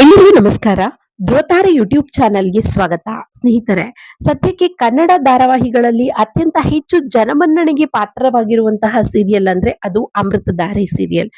ಎಲ್ಲರಿಗೂ ನಮಸ್ಕಾರ. ಧ್ರುವತಾರೆ ಯೂಟ್ಯೂಬ್ ಚಾನೆಲ್ಗೆ ಸ್ವಾಗತ. ಸ್ನೇಹಿತರೆ, ಸದ್ಯಕ್ಕೆ ಕನ್ನಡ ಧಾರಾವಾಹಿಗಳಲ್ಲಿ ಅತ್ಯಂತ ಹೆಚ್ಚು ಜನಮನ್ನಣೆಗೆ ಪಾತ್ರವಾಗಿರುವಂತಹ ಸೀರಿಯಲ್ ಅಂದ್ರೆ ಅದು ಅಮೃತಧಾರೆ ಸೀರಿಯಲ್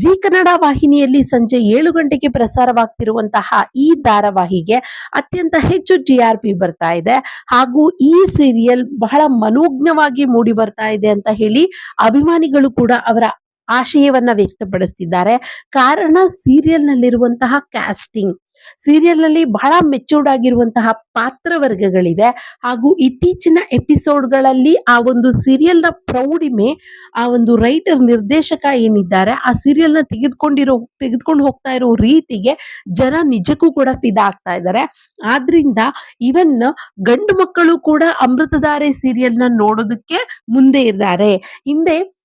ಜಿ ಕನ್ನಡ ವಾಹಿನಿಯಲ್ಲಿ ಸಂಜೆ ಏಳು ಗಂಟೆಗೆ ಪ್ರಸಾರವಾಗ್ತಿರುವಂತಹ ಈ ಧಾರಾವಾಹಿಗೆ ಅತ್ಯಂತ ಹೆಚ್ಚು ಟಿ ಬರ್ತಾ ಇದೆ. ಹಾಗೂ ಈ ಸೀರಿಯಲ್ ಬಹಳ ಮನೋಜ್ಞವಾಗಿ ಮೂಡಿ ಬರ್ತಾ ಇದೆ ಅಂತ ಹೇಳಿ ಅಭಿಮಾನಿಗಳು ಕೂಡ ಅವರ ಆಶಯವನ್ನ ವ್ಯಕ್ತಪಡಿಸ್ತಿದ್ದಾರೆ. ಕಾರಣ ಸೀರಿಯಲ್ ನಲ್ಲಿರುವಂತಹ ಕ್ಯಾಸ್ಟಿಂಗ್ ಸೀರಿಯಲ್ನಲ್ಲಿ ಬಹಳ ಮೆಚೂರ್ಡ್ ಆಗಿರುವಂತಹ ಪಾತ್ರವರ್ಗಗಳಿದೆ. ಹಾಗೂ ಇತ್ತೀಚಿನ ಎಪಿಸೋಡ್ಗಳಲ್ಲಿ ಆ ಒಂದು ಸೀರಿಯಲ್ನ ಪ್ರೌಢಿಮೆ, ಆ ಒಂದು ರೈಟರ್ ನಿರ್ದೇಶಕ ಏನಿದ್ದಾರೆ, ಆ ಸೀರಿಯಲ್ನ ತೆಗೆದುಕೊಂಡಿರೋ, ತೆಗೆದುಕೊಂಡು ಹೋಗ್ತಾ ಇರೋ ರೀತಿಗೆ ಜನ ನಿಜಕ್ಕೂ ಕೂಡ ಫಿದಾ ಆಗ್ತಾ ಇದ್ದಾರೆ. ಆದ್ರಿಂದ ಇವನ್ ಗಂಡು ಮಕ್ಕಳು ಕೂಡ ಅಮೃತಧಾರೆ ಸೀರಿಯಲ್ನ ನೋಡೋದಕ್ಕೆ ಮುಂದೆ ಇದ್ದಾರೆ. ಹಿಂದೆ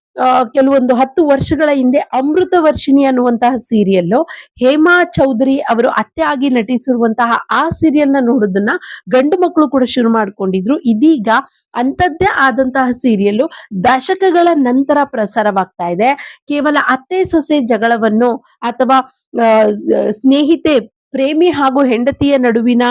ಕೆಲವೊಂದು ಹತ್ತು ವರ್ಷಗಳ ಹಿಂದೆ ಅಮೃತ ವರ್ಷಿಣಿ ಅನ್ನುವಂತಹ ಸೀರಿಯಲ್ಲು ಹೇಮಾ ಚೌಧರಿ ಅವರು ಅತ್ತೆ ಆಗಿ ನಟಿಸಿರುವಂತಹ ಆ ಸೀರಿಯಲ್ನ ನೋಡೋದನ್ನ ಗಂಡು ಮಕ್ಕಳು ಕೂಡ ಶುರು ಮಾಡ್ಕೊಂಡಿದ್ರು. ಇದೀಗ ಅಂಥದ್ದೇ ಆದಂತಹ ಸೀರಿಯಲ್ ದಶಕಗಳ ನಂತರ ಪ್ರಸಾರವಾಗ್ತಾ ಇದೆ. ಕೇವಲ ಅತ್ತೆ ಸೊಸೆ ಜಗಳವನ್ನು ಅಥವಾ ಸ್ನೇಹಿತೆ ಪ್ರೇಮಿ ಹಾಗೂ ಹೆಂಡತಿಯ ನಡುವಿನ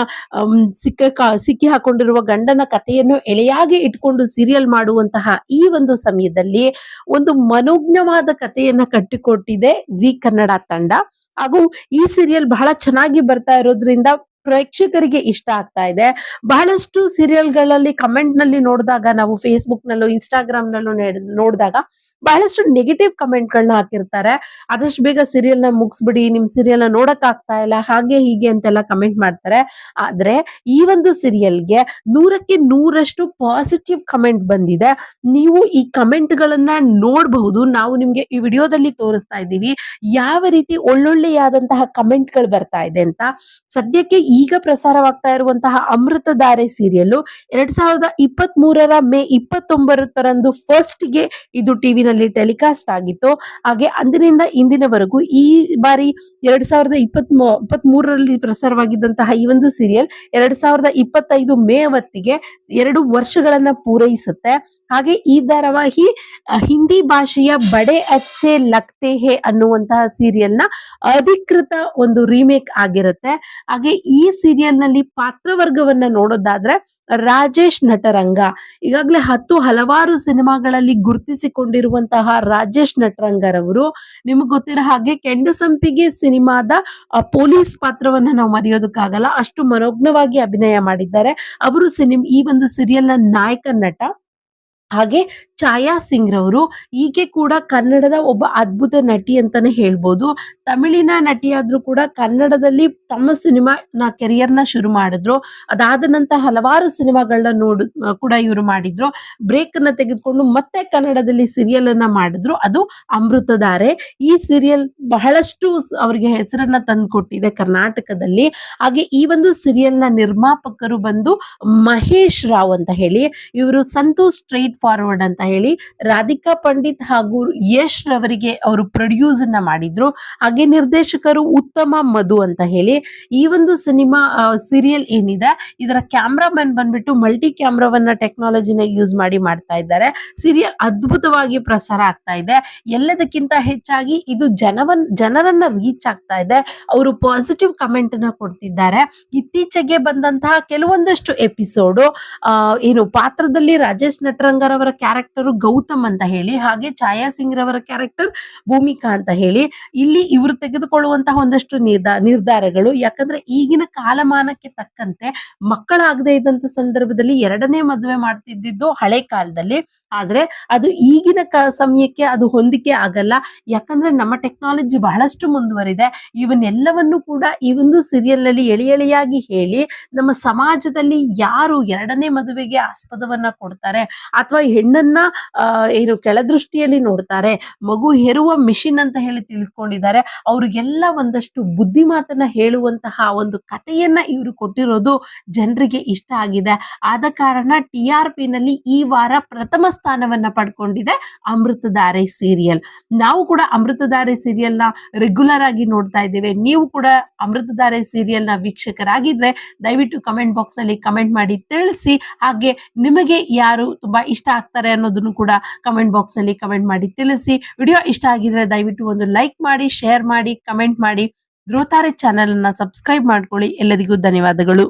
ಸಿಕ್ಕ ಸಿಕ್ಕಿ ಹಾಕೊಂಡಿರುವ ಗಂಡನ ಕಥೆಯನ್ನು ಎಳೆಯಾಗಿ ಇಟ್ಕೊಂಡು ಸೀರಿಯಲ್ ಮಾಡುವಂತಹ ಈ ಒಂದು ಸಮಯದಲ್ಲಿ ಒಂದು ಮನೋಜ್ಞವಾದ ಕಥೆಯನ್ನ ಕಟ್ಟಿಕೊಟ್ಟಿದೆ ಜಿ ಕನ್ನಡ ತಂಡ. ಹಾಗೂ ಈ ಸೀರಿಯಲ್ ಬಹಳ ಚೆನ್ನಾಗಿ ಬರ್ತಾ ಇರೋದ್ರಿಂದ ಪ್ರೇಕ್ಷಕರಿಗೆ ಇಷ್ಟ ಆಗ್ತಾ ಇದೆ. ಬಹಳಷ್ಟು ಸೀರಿಯಲ್ಗಳಲ್ಲಿ ಕಮೆಂಟ್ನಲ್ಲಿ ನೋಡಿದಾಗ, ನಾವು ಫೇಸ್ಬುಕ್ ನಲ್ಲೂ ಇನ್ಸ್ಟಾಗ್ರಾಮ್ ನಲ್ಲೂ ನೆಡ್- ನೋಡಿದಾಗ ಬಹಳಷ್ಟು ನೆಗೆಟಿವ್ ಕಮೆಂಟ್ ಗಳನ್ನ ಹಾಕಿರ್ತಾರೆ. ಆದಷ್ಟು ಬೇಗ ಸೀರಿಯಲ್ನ ಮುಗಿಸ್ಬಿಡಿ, ನಿಮ್ ಸೀರಿಯಲ್ನ ನೋಡಕ್ ಆಗ್ತಾ ಇಲ್ಲ, ಹಾಗೆ ಹೀಗೆ ಅಂತೆಲ್ಲ ಕಮೆಂಟ್ ಮಾಡ್ತಾರೆ. ಆದ್ರೆ ಈ ಒಂದು ಸೀರಿಯಲ್ಗೆ ನೂರಕ್ಕೆ ನೂರಷ್ಟು ಪಾಸಿಟಿವ್ ಕಮೆಂಟ್ ಬಂದಿದೆ. ನೀವು ಈ ಕಮೆಂಟ್ ಗಳನ್ನ ನೋಡಬಹುದು. ನಾವು ನಿಮ್ಗೆ ಈ ವಿಡಿಯೋದಲ್ಲಿ ತೋರಿಸ್ತಾ ಇದ್ದೀವಿ. ಯಾವ ರೀತಿ ಒಳ್ಳೊಳ್ಳೆಯಾದಂತಹ ಕಮೆಂಟ್ಗಳು ಬರ್ತಾ ಇದೆ ಅಂತ. ಸದ್ಯಕ್ಕೆ ಈಗ ಪ್ರಸಾರವಾಗ್ತಾ ಇರುವಂತಹ ಅಮೃತಧಾರೆ ಸೀರಿಯಲ್ ಎರಡ್ ಸಾವಿರದ ಇಪ್ಪತ್ತ್ ಮೂರರ ಮೇ ಇಪ್ಪತ್ತೊಂಬತ್ತರಂದು ಫಸ್ಟ್ಗೆ ಇದು ಟಿವಿನಲ್ಲಿ ಟೆಲಿಕಾಸ್ಟ್ ಆಗಿತ್ತು. ಹಾಗೆ ಅಂದಿನಿಂದ ಇಂದಿನವರೆಗೂ ಈ ಬಾರಿ ಎರಡ್ ಸಾವಿರದ ಇಪ್ಪತ್ತ್ ಇಪ್ಪತ್ತ್ ಮೂರರಲ್ಲಿ ಪ್ರಸಾರವಾಗಿದ್ದಂತಹ ಈ ಒಂದು ಸೀರಿಯಲ್ ಎರಡ್ ಸಾವಿರದ ಇಪ್ಪತ್ತೈದು ಮೇ ಹೊತ್ತಿಗೆ ಎರಡು ವರ್ಷಗಳನ್ನ ಪೂರೈಸುತ್ತೆ. ಹಾಗೆ ಈ ಧಾರಾವಾಹಿ ಹಿಂದಿ ಭಾಷೆಯ ಬಡೆ ಅಚ್ಚೆ ಲಕ್ತೆ ಹೇ ಅನ್ನುವಂತಹ ಸೀರಿಯಲ್ನ ಅಧಿಕೃತ ಒಂದು ರೀಮೇಕ್ ಆಗಿರುತ್ತೆ. ಹಾಗೆ ಈ ಸೀರಿಯಲ್ನಲ್ಲಿ ಪಾತ್ರವರ್ಗವನ್ನ ನೋಡೋದಾದ್ರೆ ರಾಜೇಶ್ ನಟರಂಗ. ಈಗಾಗಲೇ ಹತ್ತು ಹಲವಾರು ಸಿನಿಮಾಗಳಲ್ಲಿ ಗುರುತಿಸಿಕೊಂಡಿರುವಂತಹ ರಾಜೇಶ್ ನಟರಂಗರವರು, ನಿಮಗೆ ಗೊತ್ತಿರೋ ಹಾಗೆ ಕೆಂಡಸಂಪಿಗೆ ಸಿನಿಮಾದ ಪೊಲೀಸ್ ಪಾತ್ರವನ್ನ ನಾವು ಮರೆಯೋದಕ್ಕಾಗಲ್ಲ. ಅಷ್ಟು ಮನೋಜ್ಞವಾಗಿ ಅಭಿನಯ ಮಾಡಿದ್ದಾರೆ. ಅವರು ಸಿನಿಮ್, ಈ ಒಂದು ಸೀರಿಯಲ್ನ ನಾಯಕ ನಟ. ಹಾಗೆ ಛಾಯಾ ಸಿಂಗ್ ರವರು ಈಕೆ ಕೂಡ ಕನ್ನಡದ ಒಬ್ಬ ಅದ್ಭುತ ನಟಿ ಅಂತಾನೆ ಹೇಳ್ಬೋದು. ತಮಿಳಿನ ನಟಿಯಾದ್ರೂ ಕೂಡ ಕನ್ನಡದಲ್ಲಿ ತಮ್ಮ ಸಿನಿಮಾ ನ ಕೆರಿಯರ್ನ ಶುರು ಮಾಡಿದ್ರು. ಅದಾದ ನಂತರ ಹಲವಾರು ಸಿನಿಮಾಗಳನ್ನ ನೋಡು ಕೂಡ ಇವರು ಮಾಡಿದ್ರು. ಬ್ರೇಕ್ ಅನ್ನ ತೆಗೆದುಕೊಂಡು ಮತ್ತೆ ಕನ್ನಡದಲ್ಲಿ ಸೀರಿಯಲ್ ಅನ್ನ ಮಾಡಿದ್ರು. ಅದು ಅಮೃತಧಾರೆ. ಈ ಸೀರಿಯಲ್ ಬಹಳಷ್ಟು ಅವರಿಗೆ ಹೆಸರನ್ನ ತಂದುಕೊಟ್ಟಿದೆ ಕರ್ನಾಟಕದಲ್ಲಿ. ಹಾಗೆ ಈ ಒಂದು ಸೀರಿಯಲ್ನ ನಿರ್ಮಾಪಕರು ಬಂದು ಮಹೇಶ್ ರಾವ್ ಅಂತ ಹೇಳಿ, ಇವರು ಸಂತೋಷ್ ಸ್ಟ್ರೈಟ್ ಫಾರ್ವರ್ಡ್ ಅಂತ ಹೇಳಿ ರಾಧಿಕಾ ಪಂಡಿತ್ ಹಾಗೂ ಯಶ್ ರವರಿಗೆ ಅವರು ಪ್ರೊಡ್ಯೂಸ್ ಅನ್ನ ಮಾಡಿದ್ರು. ಹಾಗೆ ನಿರ್ದೇಶಕರು ಉತ್ತಮ ಮಧು ಅಂತ ಹೇಳಿ ಈ ಒಂದು ಸಿನಿಮಾ ಸೀರಿಯಲ್ ಏನಿದೆ, ಇದರ ಕ್ಯಾಮ್ರಾಮನ್ ಬಂದ್ಬಿಟ್ಟು ಮಲ್ಟಿ ಕ್ಯಾಮ್ರಾವನ್ನ ಟೆಕ್ನಾಲಜಿನ ಯೂಸ್ ಮಾಡಿ ಮಾಡ್ತಾ ಇದ್ದಾರೆ. ಸೀರಿಯಲ್ ಅದ್ಭುತವಾಗಿ ಪ್ರಸಾರ ಆಗ್ತಾ ಇದೆ. ಎಲ್ಲದಕ್ಕಿಂತ ಹೆಚ್ಚಾಗಿ ಇದು ಜನವನ್, ಜನರನ್ನ ರೀಚ್ ಆಗ್ತಾ ಇದೆ. ಅವರು ಪಾಸಿಟಿವ್ ಕಮೆಂಟ್ ಅನ್ನ ಕೊಡ್ತಿದ್ದಾರೆ. ಇತ್ತೀಚೆಗೆ ಬಂದಂತಹ ಕೆಲವೊಂದಷ್ಟು ಎಪಿಸೋಡು ಏನು ಪಾತ್ರದಲ್ಲಿ ರಾಜೇಶ್ ಅವರ ಕ್ಯಾರೆಕ್ಟರ್ ಗೌತಮ್ ಅಂತ ಹೇಳಿ, ಹಾಗೆ ಛಾಯಾ ಸಿಂಗ್ ರವರ ಕ್ಯಾರೆಕ್ಟರ್ ಭೂಮಿಕಾ ಅಂತ ಹೇಳಿ, ಇಲ್ಲಿ ಇವರು ತೆಗೆದುಕೊಳ್ಳುವಂತಹ ಒಂದಷ್ಟು ನಿರ್ಧಾ ನಿರ್ಧಾರಗಳು. ಯಾಕಂದ್ರೆ ಈಗಿನ ಕಾಲಮಾನಕ್ಕೆ ತಕ್ಕಂತೆ ಮಕ್ಕಳಾಗದೇ ಇದ್ದಂತ ಸಂದರ್ಭದಲ್ಲಿ ಎರಡನೇ ಮದುವೆ ಮಾಡ್ತಿದ್ದಿದ್ದು ಹಳೆ ಕಾಲದಲ್ಲಿ. ಆದ್ರೆ ಅದು ಈಗಿನ ಕ, ಸಮಯಕ್ಕೆ ಅದು ಹೊಂದಿಕೆ ಆಗಲ್ಲ. ಯಾಕಂದ್ರೆ ನಮ್ಮ ಟೆಕ್ನಾಲಜಿ ಬಹಳಷ್ಟು ಮುಂದುವರಿದೆ. ಇವನ್ನೆಲ್ಲವನ್ನು ಕೂಡ ಈ ಒಂದು ಸೀರಿಯಲ್ನಲ್ಲಿ ಎಳಿ ಎಳೆಯಾಗಿ ಹೇಳಿ, ನಮ್ಮ ಸಮಾಜದಲ್ಲಿ ಯಾರು ಎರಡನೇ ಮದುವೆಗೆ ಆಸ್ಪದವನ್ನ ಕೊಡ್ತಾರೆ, ಅಥವಾ ಹೆಣ್ಣನ್ನ ಏನು ಕೆಳದೃಷ್ಟಿಯಲ್ಲಿ ನೋಡ್ತಾರೆ, ಮಗು ಹೆರುವ ಮಿಷಿನ್ ಅಂತ ಹೇಳಿ ತಿಳ್ಕೊಂಡಿದ್ದಾರೆ ಅವ್ರಿಗೆಲ್ಲ ಒಂದಷ್ಟು ಬುದ್ಧಿ ಮಾತನ್ನ ಹೇಳುವಂತಹ ಒಂದು ಕಥೆಯನ್ನ ಇವರು ಕೊಟ್ಟಿರೋದು ಜನರಿಗೆ ಇಷ್ಟ ಆಗಿದೆ. ಆದ ಕಾರಣ ಟಿ ಆರ್ ಪಿ ನಲ್ಲಿ ಈ ವಾರ ಪ್ರಥಮ ಸ್ಥಾನವನ್ನ ಪಡ್ಕೊಂಡಿದೆ ಅಮೃತಧಾರೆ ಸೀರಿಯಲ್. ನಾವು ಕೂಡ ಅಮೃತಧಾರೆ ಸೀರಿಯಲ್ನ ರೆಗ್ಯುಲರ್ ಆಗಿ ನೋಡ್ತಾ ಇದ್ದೇವೆ. ನೀವು ಕೂಡ ಅಮೃತಧಾರೆ ಸೀರಿಯಲ್ನ ವೀಕ್ಷಕರಾಗಿದ್ರೆ ದಯವಿಟ್ಟು ಕಮೆಂಟ್ ಬಾಕ್ಸ್ನಲ್ಲಿ ಕಮೆಂಟ್ ಮಾಡಿ ತಿಳಿಸಿ. ಹಾಗೆ ನಿಮಗೆ ಯಾರು ತುಂಬಾ ಇಷ್ಟ ಆಗ್ತಾರೆ ಅನ್ನೋದನ್ನು ಕೂಡ ಕಮೆಂಟ್ ಬಾಕ್ಸ್ ಅಲ್ಲಿ ಕಮೆಂಟ್ ಮಾಡಿ ತಿಳಿಸಿ. ವಿಡಿಯೋ ಇಷ್ಟ ಆಗಿದ್ರೆ ದಯವಿಟ್ಟು ಒಂದು ಲೈಕ್ ಮಾಡಿ ಶೇರ್ ಮಾಡಿ ಕಮೆಂಟ್ ಮಾಡಿ. ಧ್ರುವತಾರೆ ಚಾನೆಲ್ ಅನ್ನ ಸಬ್ಸ್ಕ್ರೈಬ್ ಮಾಡ್ಕೊಳ್ಳಿ. ಎಲ್ಲರಿಗೂ ಧನ್ಯವಾದಗಳು.